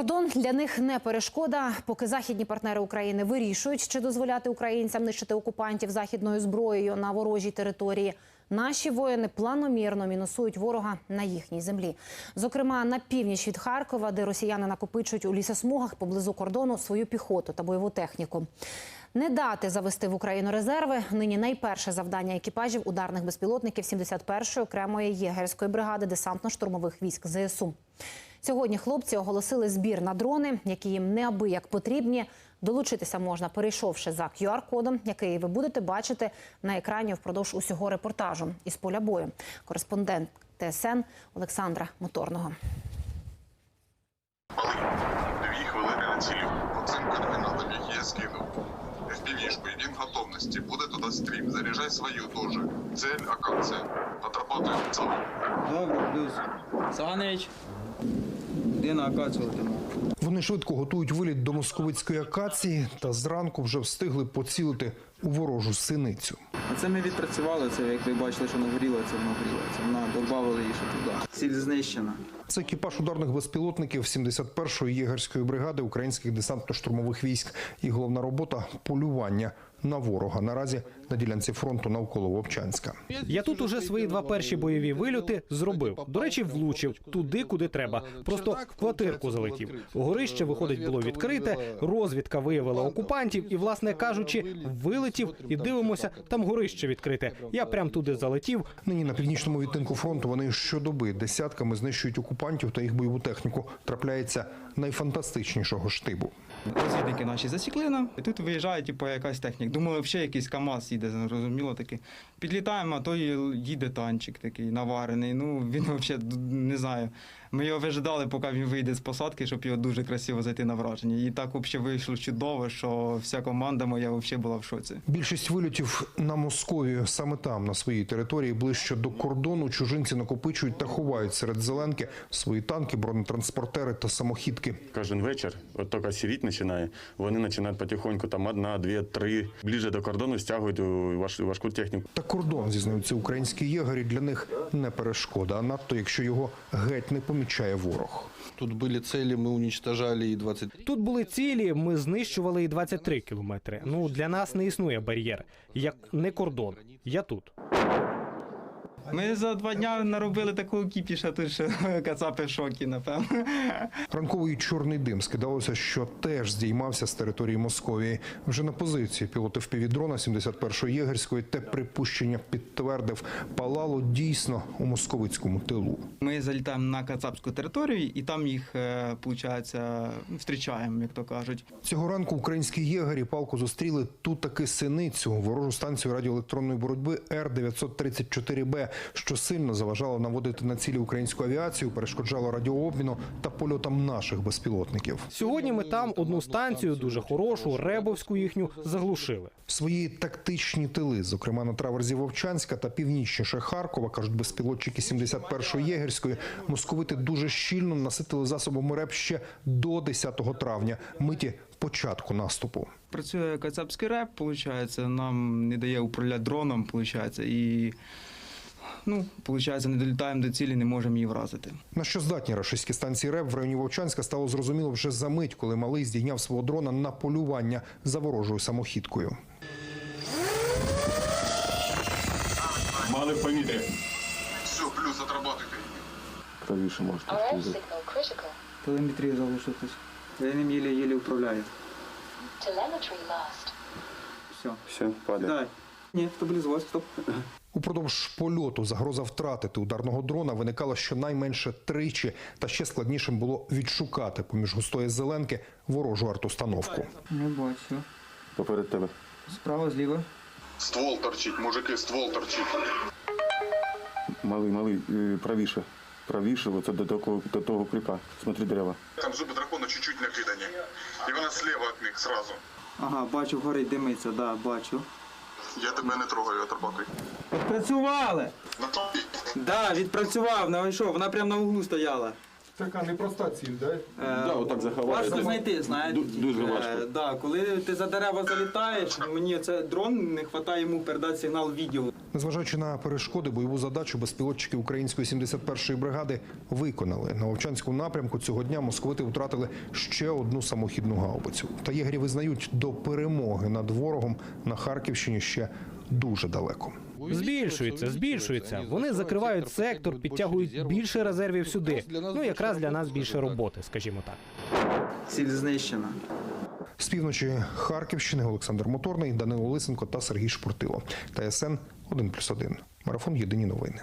Кордон для них не перешкода. Поки західні партнери України вирішують, чи дозволяти українцям нищити окупантів західною зброєю на ворожій території. Наші воїни планомірно мінусують ворога на їхній землі. Зокрема, на північ від Харкова, де росіяни накопичують у лісосмугах поблизу кордону свою піхоту та бойову техніку. Не дати завести в Україну резерви нині найперше завдання екіпажів ударних безпілотників 71-ї окремої єгерської бригади десантно-штурмових військ ЗСУ. Сьогодні хлопці оголосили збір на дрони, які їм неабияк потрібні. Долучитися можна, перейшовши за QR-кодом, який ви будете бачити на екрані впродовж усього репортажу із поля бою. Кореспондент ТСН Олександра Моторного. Дві хвилини на цілі. Оцим координатам, які я скинув. FPV-шку, він в готовності. Буде туди стрім. Заряджай свою теж. Цель акація. Отрабатуємо цель. Добре, плюс. Санич. Де на акацію? Вони швидко готують виліт до московицької акації та зранку вже встигли поцілити у ворожу синицю. Оце ми відпрацювали, це як ви бачили, що воно горіло, це воно горіло. Це вона додавали її ще туди. Ціль знищена. Це екіпаж ударних безпілотників 71-ї єгерської бригади українських десантно-штурмових військ. І головна робота полювання на ворога. Наразі на ділянці фронту навколо Вовчанська. Я тут уже свої два перші бойові вильоти зробив. До речі, влучив туди, куди треба. Просто в квартирку залетів. Горище виходить було відкрите. Розвідка виявила окупантів, і, власне кажучи, вилетів і дивимося, там горище відкрите. Я прям туди залетів. Нині на північному відтинку фронту вони щодоби десятками знищують окупантів та їх бойову техніку. Трапляється найфантастичнішого штибу. Розвідники наші засікли нам, і тут виїжджає, типу, якась техніка. Думали, взагалі якийсь КАМАЗ їде, зрозуміло таки. Підлітаємо, а то їде танчик такий наварений. Ну, він взагалі не знаю. Ми його вижидали, поки він вийде з посадки, щоб його дуже красиво зайти на враження. І так взагалі вийшло чудово, що вся команда моя взагалі була в шоці. Більшість вильотів на Московію саме там, на своїй території, ближче до кордону, чужинці накопичують та ховають серед зеленки свої танки, бронетранспортери та самохідки. Кожен вечір, от тільки сіріть починає, вони починають потихоньку, там одна, дві, три, ближче до кордону стягують важку техніку. Та кордон, зізнаються українські єгері, для них не перешкода, а надто якщо його геть не помічає ворог. Тут были цели, мы уничтожали и 20 Тут були цілі, ми знищували і 23 кілометри. Ну для нас не існує бар'єр, як не кордон. Я тут. Ми за два дня наробили таку кіпіша, тут що кацапи в шокі, напевно. Ранковий чорний дим скидалося, що теж здіймався з території Московії. Вже на позиції пілоти впівдрона 71-ї єгерської те припущення підтвердив. Палало дійсно у московицькому тилу. Ми залітаємо на кацапську територію, і там їх, виходить, зустрічаємо, як то кажуть. Цього ранку українські єгері палку зустріли ту таки синицю ворожу станцію радіоелектронної боротьби Р-934Б, що сильно заважало наводити на цілі українську авіацію, перешкоджало радіообміну та польотам наших безпілотників. Сьогодні ми там одну станцію, дуже хорошу, ребовську їхню, заглушили. Свої тактичні тили, зокрема на траверзі Вовчанська та північніше Харкова, кажуть безпілотчики 71-ї єгерської, московити дуже щільно наситили засобами РЕП ще до 10 травня, миті початку наступу. Працює кацапський реп, виходить, нам не дає управляти дроном, виходить, і ну, виходить, не долітаємо до цілі, не можемо її вразити. На що здатні рашистські станції РЕП в районі Вовчанська стало зрозуміло вже за мить, коли малий здійняв свого дрона на полювання за ворожою самохідкою. Мали в повітрі. Все, плюс отрабатуйте. Правіше можете. RF. Телеметрія залишилась. Я ним єлі-єлі управляю. Telemetry lost. Все. Все, падає. Дай. Ні, стабілізувався, стоп. Упродовж польоту загроза втратити ударного дрона виникала щонайменше тричі, та ще складнішим було відшукати поміж густої зеленки ворожу артустановку. Не бачу. Поперед тебе. Справа, зліва. Ствол торчить, мужики, ствол торчить. Малий, малий, е, правіше. Правіше, оце до того, до того крюка. Смотри дерева. Там зуби дракона чуть-чуть накидані. І вона слева від них сразу. Ага, бачу, горить димиться, да, бачу. Я тебе не трогаю, отрабатуй. Відпрацювали! На тобі. Да, відпрацював, знайшов, вона прямо на углу стояла. Така непроста ціль, да? Да, отак заховаєте. Важко знайти, знаєте. Ду- дуже Е, да, коли ти за дерева залітаєш, мені це дрон не вистачає йому передати сигнал відео. Незважаючи на перешкоди, бойову задачу безпілотчики української 71-ї бригади виконали. На Вовчанському напрямку цього дня московити втратили ще одну самохідну гаубицю. Та єгері визнають, до перемоги над ворогом на Харківщині ще дуже далеко. Збільшується, збільшується. Вони закривають сектор, підтягують більше резервів сюди. Ну якраз для нас більше роботи, скажімо так. Ціль знищена. З півночі Харківщини Олександр Моторний, Данило Лисенко та Сергій Шпортило. ТСН 1+,1. Марафон Єдині новини.